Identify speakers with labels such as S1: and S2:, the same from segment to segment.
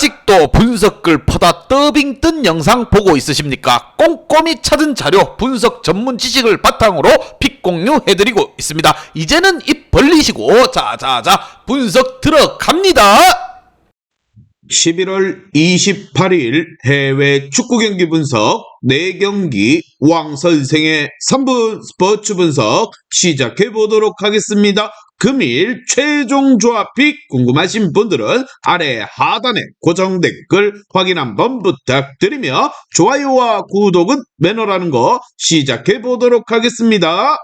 S1: 아직도 분석글 퍼다 더빙 뜬 영상 보고 있으십니까? 꼼꼼히 찾은 자료, 분석 전문 지식을 바탕으로 픽 공유해드리고 있습니다. 이제는 입 벌리시고 자자자 분석 들어갑니다.
S2: 11월 28일 해외 축구 경기 분석 4경기 왕 선생의 3분 스포츠 분석 시작해 보도록 하겠습니다. 금일 최종 조합픽 궁금하신 분들은 아래 하단에 고정 댓글 확인 한번 부탁드리며 좋아요와 구독은 매너라는 거 시작해 보도록 하겠습니다.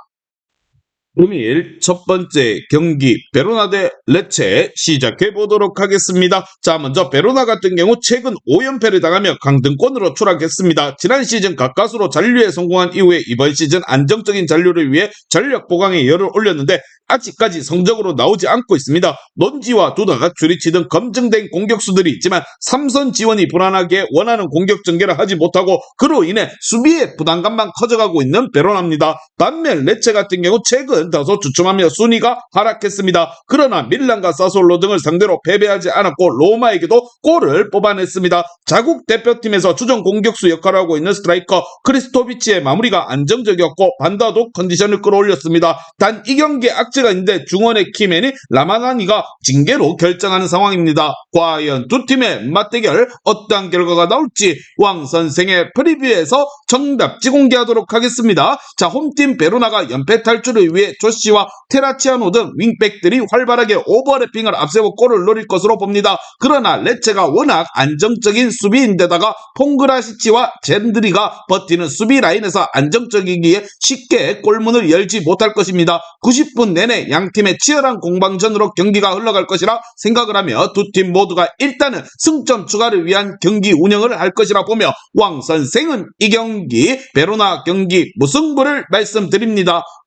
S2: 금일 첫 번째 경기 베로나 대 레체 시작해 보도록 하겠습니다. 자 먼저 베로나 같은 경우 최근 5연패를 당하며 강등권으로 추락했습니다. 지난 시즌 가까스로 잔류에 성공한 이후에 이번 시즌 안정적인 잔류를 위해 전력 보강에 열을 올렸는데 아직까지 성적으로 나오지 않고 있습니다. 논지와 두다가 등 검증된 공격수들이 있지만 삼선 지원이 불안하게 원하는 공격 전개를 하지 못하고 그로 인해 수비의 부담감만 커져가고 있는 베로나입니다. 반면 레체 같은 경우 최근 주춤하며 순위가 하락했습니다. 그러나 밀란과 사솔로 등을 상대로 패배하지 않았고 로마에게도 골을 뽑아냈습니다. 자국 대표팀에서 주전 공격수 역할을 하고 있는 스트라이커 크리스토비치의 마무리가 안정적이었고 반다도 컨디션을 끌어올렸습니다. 단 이 경기에 악재가 있는데 중원의 키맨이 라마나니가 징계로 결정하는 상황입니다. 과연 두 팀의 맞대결 어떤 결과가 나올지 왕 선생의 프리뷰에서 정답지 공개하도록 하겠습니다. 자, 홈팀 베로나가 연패 탈출을 위해 조시와 테라치아노 등 윙백들이 활발하게 오버래핑을 앞세워 골을 노릴 것으로 봅니다. 그러나 레체가 워낙 안정적인 수비인데다가 퐁그라시치와 젠드리가 버티는 수비 라인에서 안정적이기에 쉽게 골문을 열지 못할 것입니다. 90분 내내 양 팀의 치열한 공방전으로 경기가 흘러갈 것이라 생각을 하며 두 팀 모두가 일단은 승점 추가를 위한 경기 운영을 할 것이라 보며 왕 선생은 이 경기 베로나 경기 무승부를 말씀드립니다.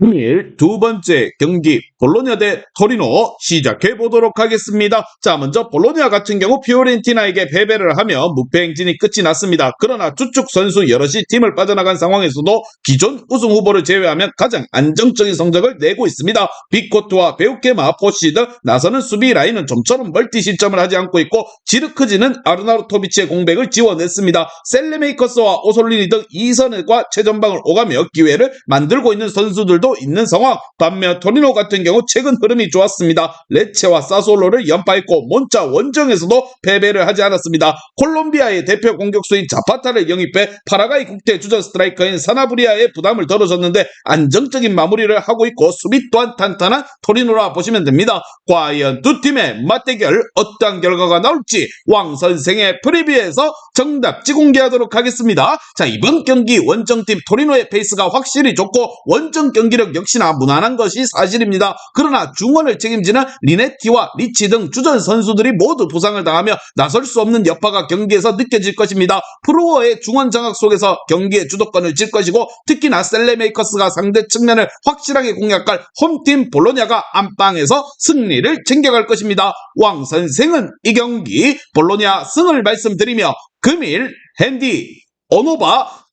S2: 금일 두 번째 경기 볼로냐 대 토리노 시작해 보도록 하겠습니다. 자 먼저 볼로냐 같은 경우 피오렌티나에게 패배를 하며 무패 행진이 끝이 났습니다. 그러나 주축 선수 여럿이 팀을 빠져나간 상황에서도 기존 우승 후보를 제외하면 가장 안정적인 성적을 내고 있습니다. 빅코트와 베우케마, 포시 등 나서는 수비 라인은 좀처럼 멀티 실점을 하지 않고 있고 지르크지는 아르나르토비치의 공백을 지워냈습니다. 셀레메이커스와 오솔리니 등 2선과 최전방을 오가며 기회를 만들고 있는 선수들도 있는 상황. 반면 토리노 같은 경우 최근 흐름이 좋았습니다. 레체와 사솔로를 연파했고 몬자 원정에서도 패배를 하지 않았습니다. 콜롬비아의 대표 공격수인 자파타를 영입해 파라과이 국대 주전 스트라이커인 사나브리아의 부담을 덜어줬는데 안정적인 마무리를 하고 있고 수비 또한 탄탄한 토리노라 보시면 됩니다. 과연 두 팀의 맞대결 어떤 결과가 나올지 왕 선생의 프리뷰에서 정답지 공개하도록 하겠습니다. 자 이번 경기 원정팀 토리노의 페이스가 확실히 좋고 원정 경기력 역시나 무난한 것이 사실입니다. 그러나 중원을 책임지는 리네티와 리치 등 주전 선수들이 모두 부상을 당하며 나설 수 없는 여파가 경기에서 느껴질 것입니다. 프로어의 중원 장악 속에서 경기의 주도권을 질 것이고 특히나 셀레메이커스가 상대 측면을 확실하게 공략할 홈팀 볼로냐가 안방에서 승리를 챙겨갈 것입니다. 왕 선생은 이 경기 볼로냐 승을 말씀드리며 금일 핸디 오노바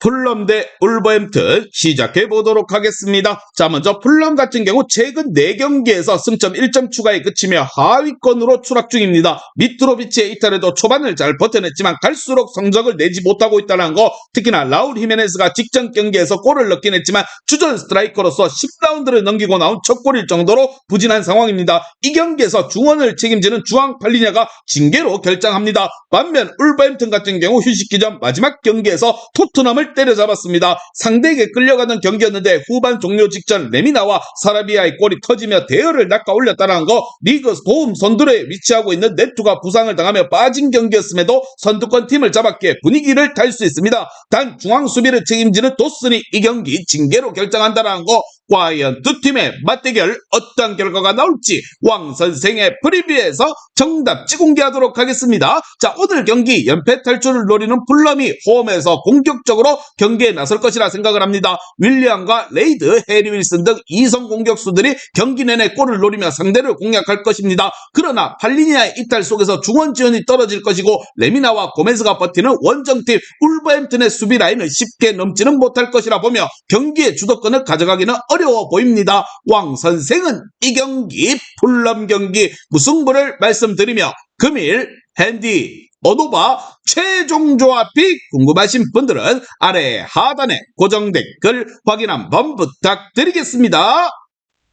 S2: 풀럼 대 울버햄튼 시작해 보도록 하겠습니다. 자, 먼저 풀럼 같은 경우 최근 4경기에서 승점 1점 추가에 그치며 하위권으로 추락 중입니다. 미트로비치의 이탈에도 초반을 잘 버텨냈지만 갈수록 성적을 내지 못하고 있다는 거 특히나 라울 히메네스가 직전 경기에서 골을 넣긴 했지만 주전 스트라이커로서 10라운드를 넘기고 나온 첫 골일 정도로 부진한 상황입니다. 이 경기에서 중원을 책임지는 주앙 팔리냐가 징계로 결정합니다. 반면 울버햄튼 같은 경우 휴식기 전 마지막 경기에서 토트넘을 때려잡았습니다. 상대에게 끌려가는 경기였는데 후반 종료 직전 레미나와 사라비아의 골이 터지며 대열을 낚아 올렸다는 거 리그 도움 선두에 위치하고 있는 네투가 부상을 당하며 빠진 경기였음에도 선두권 팀을 잡았기에 분위기를 탈 수 있습니다. 단 중앙 수비를 책임지는 도슨이 이 경기 징계로 결정한다는 거 과연 두 팀의 맞대결 어떤 결과가 나올지 왕 선생의 프리뷰에서 정답지 공개하도록 하겠습니다. 자 오늘 경기 연패 탈출을 노리는 풀럼이 홈에서 공격적으로 경기에 나설 것이라 생각을 합니다. 윌리엄과 레이드, 해리 윌슨 등 이성 공격수들이 경기 내내 골을 노리며 상대를 공략할 것입니다. 그러나 팔리니아의 이탈 속에서 중원 지원이 떨어질 것이고 레미나와 고메즈가 버티는 원정팀 울버햄튼의 수비 라인을 쉽게 넘지는 못할 것이라 보며 경기의 주도권을 가져가기는 어 려워 보입니다. 왕 선생은 이 경기 풀럼 경기 무승부를 말씀드리며 금일 핸디 어노바 최종 조합이 궁금하신 분들은 아래 하단에 고정 댓글 확인 한번 부탁드리겠습니다.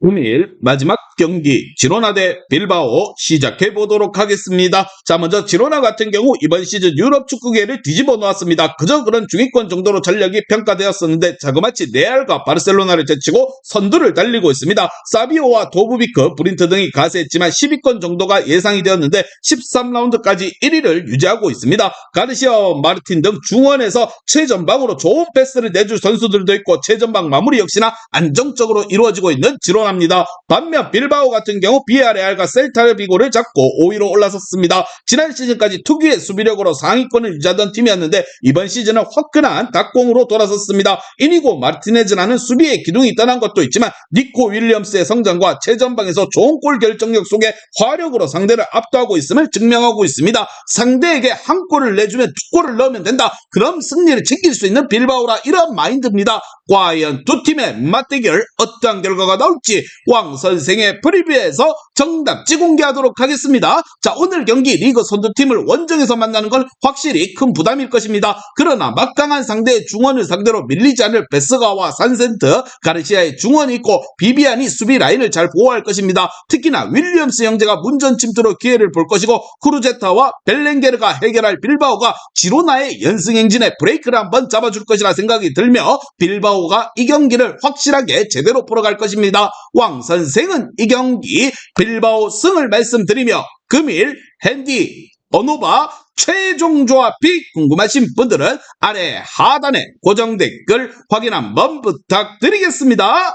S2: 금일 마지막 경기 지로나 대 빌바오 시작해 보도록 하겠습니다. 자 먼저 지로나 같은 경우 이번 시즌 유럽 축구계를 뒤집어 놓았습니다. 그저 그런 중위권 정도로 전력이 평가되었었는데 자그마치 레알과 바르셀로나를 제치고 선두를 달리고 있습니다. 사비오와 도부비크, 브린트 등이 가세했지만 10위권 정도가 예상이 되었는데 13라운드까지 1위를 유지하고 있습니다. 가르시아와 마르틴 등 중원에서 최전방으로 좋은 패스를 내줄 선수들도 있고 최전방 마무리 역시나 안정적으로 이루어지고 있는 지로나 입니다. 반면 빌바오 같은 경우 비아레알과 셀타르 비고를 잡고 5위로 올라섰습니다. 지난 시즌까지 특유의 수비력으로 상위권을 유지하던 팀이었는데 이번 시즌은 화끈한 닭공으로 돌아섰습니다. 이니고 마르티네즈라는 수비의 기둥이 떠난 것도 있지만 니코 윌리엄스의 성장과 최전방에서 좋은 골 결정력 속에 화력으로 상대를 압도하고 있음을 증명하고 있습니다. 상대에게 한 골을 내주면 두 골을 넣으면 된다. 그럼 승리를 챙길 수 있는 빌바오라 이런 마인드입니다. 과연 두 팀의 맞대결 어떠한 결과가 나올지 왕 선생의 프리뷰에서 정답지 공개하도록 하겠습니다. 자 오늘 경기 리그 선두팀을 원정에서 만나는 건 확실히 큰 부담일 것입니다. 그러나 막강한 상대의 중원을 상대로 밀리지 않을 베스가와 산센트, 가르시아의 중원이 있고 비비안이 수비 라인을 잘 보호할 것입니다. 특히나 윌리엄스 형제가 문전 침투로 기회를 볼 것이고 크루제타와 벨랭게르가 해결할 빌바오가 지로나의 연승 행진에 브레이크를 한번 잡아줄 것이라 생각이 들며 빌바오가 이 경기를 확실하게 제대로 풀어갈 것입니다. 왕 선생은 이 경기 빌바오 승을 말씀드리며 금일 핸디 어노바 최종 조합이 궁금하신 분들은 아래 하단에 고정 댓글 확인 한번 부탁드리겠습니다.